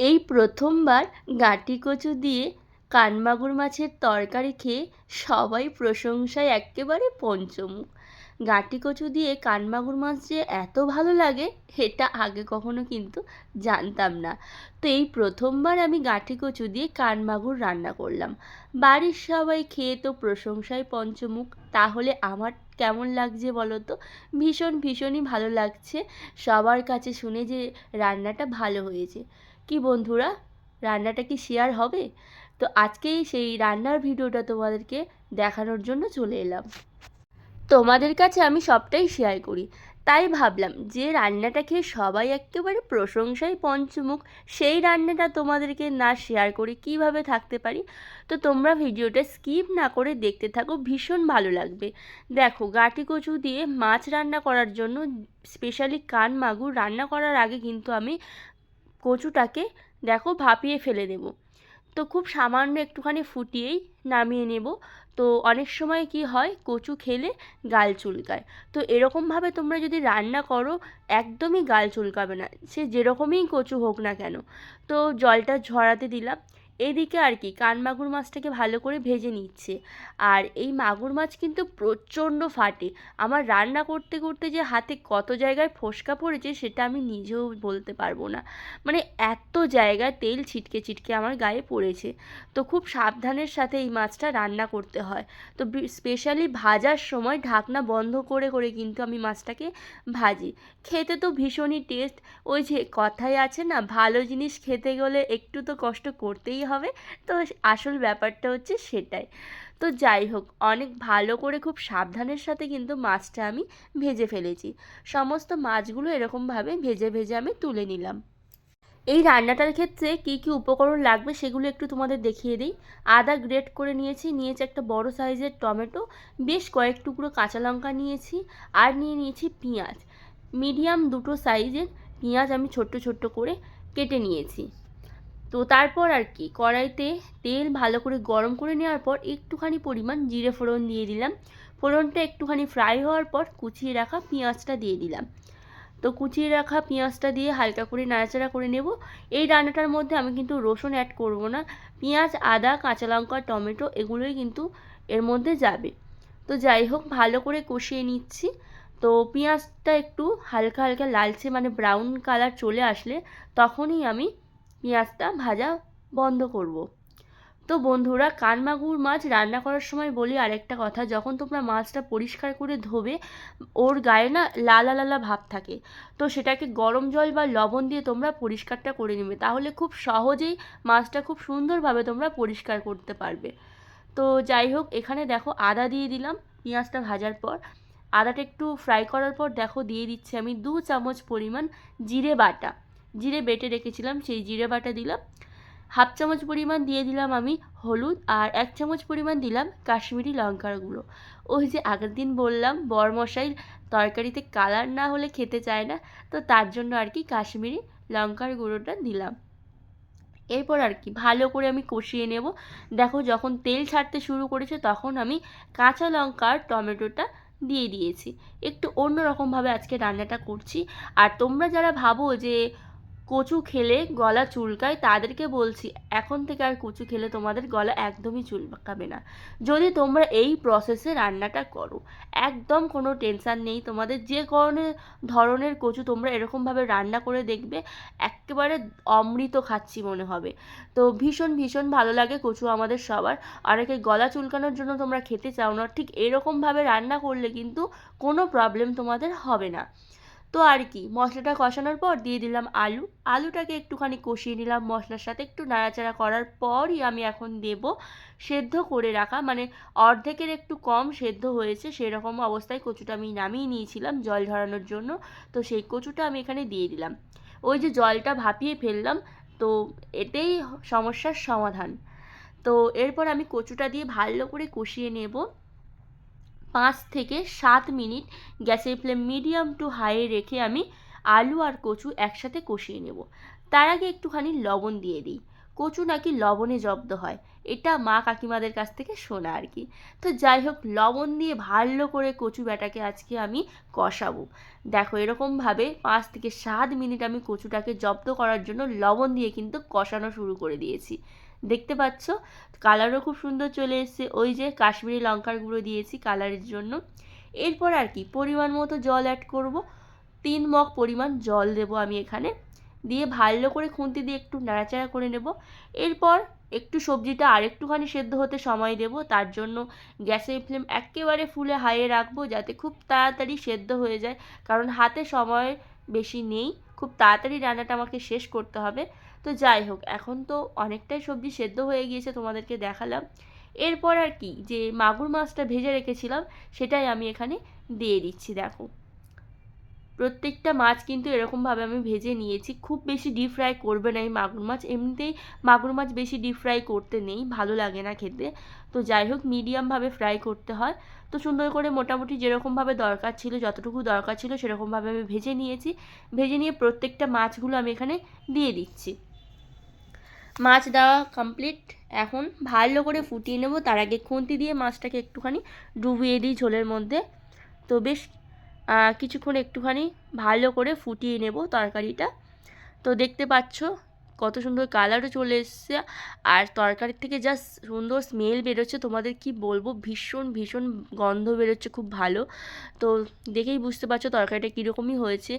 এই প্রথমবার গাঁটি কচু দিয়ে কানমাগুর মাছের তরকারি খেয়ে সবাই প্রশংসায় এক্কেবারে পঞ্চমুখ। গাঁটি কচু দিয়ে কানমাগুর মাছ যে এত ভালো লাগে, এটা আগে কখনো কিন্তু জানতাম না। তো এই প্রথমবার আমি গাঁটি কচু দিয়ে কানমাগুর রান্না করলাম। বাড়ির সবাই খেয়ে তো প্রশংসায় পঞ্চমুখ, তাহলে আমার কেমন লাগছে বলো তো ভীষণ ভীষণই ভালো লাগছে। সবার কাছে শুনে যে রান্নাটা ভালো হয়েছে। কি বন্ধুরা, রান্নাটা কি শেয়ার হবে? তো আজকেই সেই রান্নার ভিডিওটা তোমাদেরকে দেখানোর জন্য চলে এলাম। তোমাদের কাছে আমি সবটাই শেয়ার করি। তাই ভাবলাম যে রান্নাটা খেয়ে সবাই একেবারে প্রশংসায় পঞ্চমুখ, সেই রান্নাটা তোমাদেরকে না শেয়ার করে কীভাবে থাকতে পারি? তো তোমরা ভিডিওটা স্কিপ না করে দেখতে থাকো, ভীষণ ভালো লাগবে। দেখো, গাটি কচু দিয়ে মাছ রান্না করার জন্য স্পেশালি কান মাগুর রান্না করার আগে কিন্তু আমি কচুটাকে, দেখো ভাপিয়ে ফেলে দেব। তো খুব সামান্য একটুখানি ফুটিয়েই নামিয়ে নেব। তো অনেক সময় কি হয়, কচু খেলে গাল চুলকায়। তো এরকমভাবে তোমরা যদি রান্না করো, একদমই গাল চুলকাবে না। সে যেরকমই কচু হোক না কেন। তো জলটা ঝরাতে দিলাম। এদিকে আর কি কান মাগুর মাছটাকে ভালো করে ভেজে নিচ্ছে। আর এই মাগুর মাছ কিন্তু প্রচণ্ড ফাটে। আমার রান্না করতে করতে যে হাতে কত জায়গায় ফোসকা পড়েছে সেটা আমি নিজেও বলতে পারব না। মানে এত জায়গায় তেল ছিটকে ছিটকে আমার গায়ে পড়েছে। তো খুব সাবধানের সাথে এই মাছটা রান্না করতে হয়। তো স্পেশালি ভাজার সময় ঢাকনা বন্ধ করে করে কিন্তু আমি মাছটাকে ভাজি। খেতে তো ভীষণই টেস্ট ওই যে কথাই আছে না, ভালো জিনিস খেতে গেলে একটু তো কষ্ট করতেই হবে। তো আসল ব্যাপারটা হচ্ছে সেটাই। তো যাই হোক, অনেক ভালো করে খুব সাবধানের সাথে কিন্তু মাছটা আমি ভেজে ফেলেছি। সমস্ত মাছগুলো এরকমভাবে ভেজে ভেজে আমি তুলে নিলাম। এই রান্নাটার ক্ষেত্রে কী কী উপকরণ লাগবে সেগুলো একটু তোমাদের দেখিয়ে দিই। আদা গ্রেট করে নিয়েছি নিয়েছি একটা বড় সাইজের টমেটো, বেশ কয়েক টুকরো কাঁচা লঙ্কা নিয়েছি আর নিয়ে নিয়েছি পেঁয়াজ। মিডিয়াম দুটো সাইজের পেঁয়াজ আমি ছোট্ট ছোট্ট করে কেটে নিয়েছি। তো তারপর আর কি, কড়াইতে তেল ভালো করে গরম করে নেওয়ার পর একটুখানি পরিমাণ জিরে ফোড়ন দিয়ে দিলাম। ফোড়নটা একটুখানি ফ্রাই হওয়ার পর কুচিয়ে রাখা পেঁয়াজটা দিয়ে দিলাম। তো কুচিয়ে রাখা পেঁয়াজটা দিয়ে হালকা করে নাড়াচাড়া করে নেব। এই রান্নাটার মধ্যে আমি কিন্তু রসুন অ্যাড করব না। পেঁয়াজ, আদা, কাঁচা লঙ্কা, টমেটো এগুলোই কিন্তু এর মধ্যে যাবে। তো যাই হোক, ভালো করে কষিয়ে নিচ্ছি। তো পেঁয়াজটা একটু হালকা হালকা লালচে মানে ব্রাউন কালার চলে আসলে তখনই আমি পেঁয়াজটা ভাজা বন্ধ করব। তো বন্ধুরা, কানমাগুর মাছ রান্না করার সময় বলি আরেকটা কথা, যখন তোমরা মাছটা পরিষ্কার করে ধোবে, ওর গায়ে না লালা লালা ভাব থাকে। তো সেটাকে গরম জল বা লবণ দিয়ে তোমরা পরিষ্কারটা করে নেবে, তাহলে খুব সহজেই মাছটা খুব সুন্দরভাবে তোমরা পরিষ্কার করতে পারবে। তো যাই হোক, এখানে দেখো আদা দিয়ে দিলাম পেঁয়াজটা ভাজার পর। আদাটা একটু ফ্রাই করার পর দেখো দিয়ে দিচ্ছি আমি দু চামচ পরিমাণ জিরে বাটা। জিরে বেটে রেখেছিলাম, সেই জিরে বাটা দিলাম। হাফ চামচ পরিমাণ দিয়ে দিলাম আমি হলুদ আর এক চামচ পরিমাণ দিলাম কাশ্মীরি লঙ্কার গুঁড়ো। ওই যে আগের দিন বললাম বরমশাই তরকারিতে কালার না হলে খেতে চায় না, তো তার জন্য আর কি কাশ্মীরি লঙ্কার গুঁড়োটা দিলাম। এরপর আর কি, ভালো করে আমি কষিয়ে নেব। দেখো যখন তেল ছাড়তে শুরু করেছে তখন আমি কাঁচা লঙ্কার টমেটোটা দিয়ে দিয়েছি। একটু অন্য রকমভাবে আজকে রান্নাটা করছি। আর তোমরা যারা ভাবো যে কচু খেলে গলা চুলকায়, তাদেরকে বলছি, এখন থেকে আর কচু খেলে তোমাদের গলা একদমই চুলকাবে না। যদি তোমরা এই প্রসেসে রান্নাটা করো, একদম কোনো টেনশান নেই তোমাদের। যে কোনো ধরনের কচু তোমরা এরকমভাবে রান্না করে দেখবে, একেবারে অমৃত খাচ্ছি মনে হবে। তো ভীষণ ভীষণ ভালো লাগে কচু আমাদের সবার। অনেকে গলা চুলকানোর জন্য তোমরা খেতে চাও না, ঠিক এরকমভাবে রান্না করলে কিন্তু কোনো প্রবলেম তোমাদের হবে না। তো আর কি, মশলাটা কষানোর পর দিয়ে দিলাম আলু। আলুটাকে একটুখানি কষিয়ে নিলাম মশলার সাথে। একটু নাড়াচাড়া করার পরই আমি এখন দেব সেদ্ধ করে রাখা। মানে অর্ধেকের একটু কম সেদ্ধ হয়েছে, সেরকম অবস্থায় কচুটা আমি নামিয়ে নিয়েছিলাম জল ঝরানোর জন্য। তো সেই কচুটা আমি এখানে দিয়ে দিলাম। ওই যে জলটা ভাপিয়ে ফেললাম, তো এতেই সমস্যার সমাধান। তো এরপর আমি কচুটা দিয়ে ভালো করে কষিয়ে নেব। পাঁচ থেকে সাত মিনিট গ্যাসের ফ্লেম মিডিয়াম টু হাইয়ে রেখে আমি আলু আর কচু একসাথে কষিয়ে নেব। তার আগে একটুখানি লবণ দিয়ে দিই। কচু নাকি লবণে জব্দ হয়, এটা মা কাকিমাদের কাছ থেকে শোনা আর কি। তো যাই হোক, লবণ দিয়ে ভালো করে কচু ব্যাটাকে আজকে আমি কষাবো। দেখো, এরকমভাবে পাঁচ থেকে সাত মিনিট আমি কচুটাকে জব্দ করার জন্য লবণ দিয়ে কিন্তু কষানো শুরু করে দিয়েছি। দেখতে পাচ্ছ? কালারও খুব সুন্দর চলে এসছে। ওই যে কাশ্মীরি লঙ্কার গুঁড়ো দিয়েছি কালারের জন্য। এরপর আর কি, পরিমাণ মতো জল অ্যাড করব। তিন মগ পরিমাণ জল দেবো আমি এখানে। দিয়ে ভালো করে খুন্তি দিয়ে একটু নাড়াচাড়া করে নেব। এরপর একটু সবজিটা আরেকটুখানি সেদ্ধ হতে সময় দেব। তার জন্য গ্যাসের ফ্লেম একেবারে ফুলে হাইয়ে রাখব যাতে খুব তাড়াতাড়ি সেদ্ধ হয়ে যায়। কারণ হাতে সময় বেশি নেই। খুব তাড়াতাড়ি রান্নাটা আমাকে শেষ করতে হবে। তো যাই হোক, এখন তো অনেকটাই সবজি সেদ্ধ হয়ে গিয়েছে তোমাদেরকে দেখালাম। এরপর আর কি, যে মাগুর মাছটা ভেজে রেখেছিলাম, সেটাই আমি এখানে দিয়ে দিচ্ছি, দেখো। প্রত্যেকটা মাছ কিন্তু এরকমভাবে আমি ভেজে নিয়েছি। খুব বেশি ডিপ ফ্রাই করবে না এই মাগুর মাছ। এমনিতেই মাগুর মাছ বেশি ডিপ ফ্রাই করতে নেই, ভালো লাগে না খেতে। তো যাই হোক মিডিয়ামভাবে ফ্রাই করতে হয়। তো সুন্দর করে মোটামুটি যেরকমভাবে দরকার ছিল, যতটুকু দরকার ছিল, সেরকমভাবে আমি ভেজে নিয়েছি। ভেজে নিয়ে প্রত্যেকটা মাছগুলো আমি এখানে দিয়ে দিচ্ছি। মাছ দেওয়া কমপ্লিট এখন ভালো করে ফুটিয়ে নেব, তার আগে খুন্তি দিয়ে মাছটাকে একটুখানি ডুবিয়ে দিই ঝোলের মধ্যে। তো বেশ কিছুক্ষণ একটুখানি ভালো করে ফুটিয়ে নেব তরকারিটা। তো দেখতে পাচ্ছ কত সুন্দর কালারও চলে এসছে। আর তরকারির থেকে যা সুন্দর স্মেল বেরোচ্ছে। তোমাদের কি বলব? ভীষণ ভীষণ গন্ধ বেরোচ্ছে, খুব ভালো। তো দেখেই বুঝতে পারছ তরকারিটা কীরকমই হয়েছে।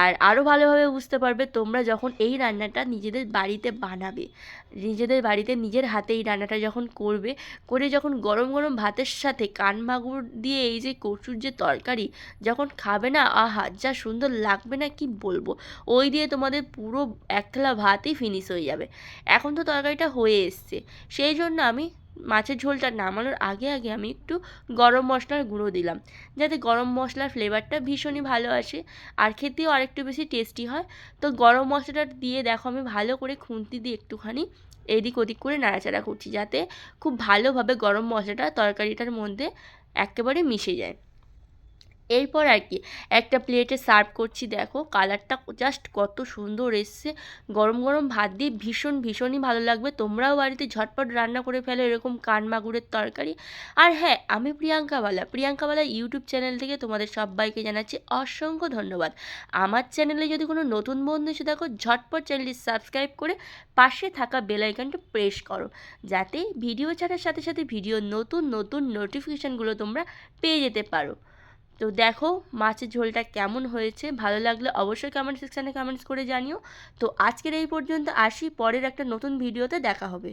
আর আরও ভালোভাবে বুঝতে পারবে তোমরা যখন এই রান্নাটা নিজেদের বাড়িতে বানাবে। নিজেদের বাড়িতে নিজের হাতে এই রান্নাটা যখন করবে, করে যখন গরম গরম ভাতের সাথে কানমাগুর দিয়ে এই যে কচুর যে তরকারি, যখন খাবে না, আহা, যা সুন্দর লাগবে না, কি বলব? ওই দিয়ে তোমাদের পুরো এক থালা ভাতই ফিনিশ হয়ে যাবে। এখন তো তরকারিটা হয়ে এসছে। সেই জন্য আমি মাছের ঝোলটা নামানোর আগে আগে আমি একটু গরম মশলার গুঁড়ো দিলাম। যাতে গরম মশলার ফ্লেভারটা ভীষণই ভালো আসে। আর খেতেও আরেকটু বেশি টেস্টি হয়। তো গরম মশলাটা দিয়ে দেখো আমি ভালো করে খুন্তি দিয়ে একটুখানি এদিক ওদিক করে নাড়াচাড়া করছি। যাতে খুব ভালোভাবে গরম মশলাটা তরকারিটার মধ্যে একেবারে মিশে যায়। এরপর আর কি, একটা প্লেটে সার্ভ করছি, দেখো কালারটা জাস্ট কত সুন্দর এসছে। গরম গরম ভাত দিয়ে ভীষণ, ভীষণই ভালো লাগবে। তোমরাও বাড়িতে ঝটপট রান্না করে ফেলো এরকম কান মাগুরের তরকারি। আর হ্যাঁ আমি প্রিয়াঙ্কাওয়ালা। প্রিয়াঙ্কাওয়ালা ইউটিউব চ্যানেল থেকে তোমাদের সবাইকে জানাচ্ছি অসংখ্য ধন্যবাদ। আমার চ্যানেলে যদি কোনো নতুন বন্ধু এসে দেখো, ঝটপট চ্যানেলটি সাবস্ক্রাইব করে পাশে থাকা বেলাইকানটা প্রেস করো। যাতে ভিডিও ছাড়ার সাথে সাথে ভিডিও নতুন নতুন নোটিফিকেশানগুলো তোমরা পেয়ে যেতে পারো। তো দেখো মাছের ঝোলটা কেমন হয়েছে? ভালো লাগলে অবশ্যই কমেন্ট সেকশানে কমেন্টস করে জানিও। তো আজকের এই পর্যন্ত আসি, পরের একটা নতুন ভিডিওতে দেখা হবে।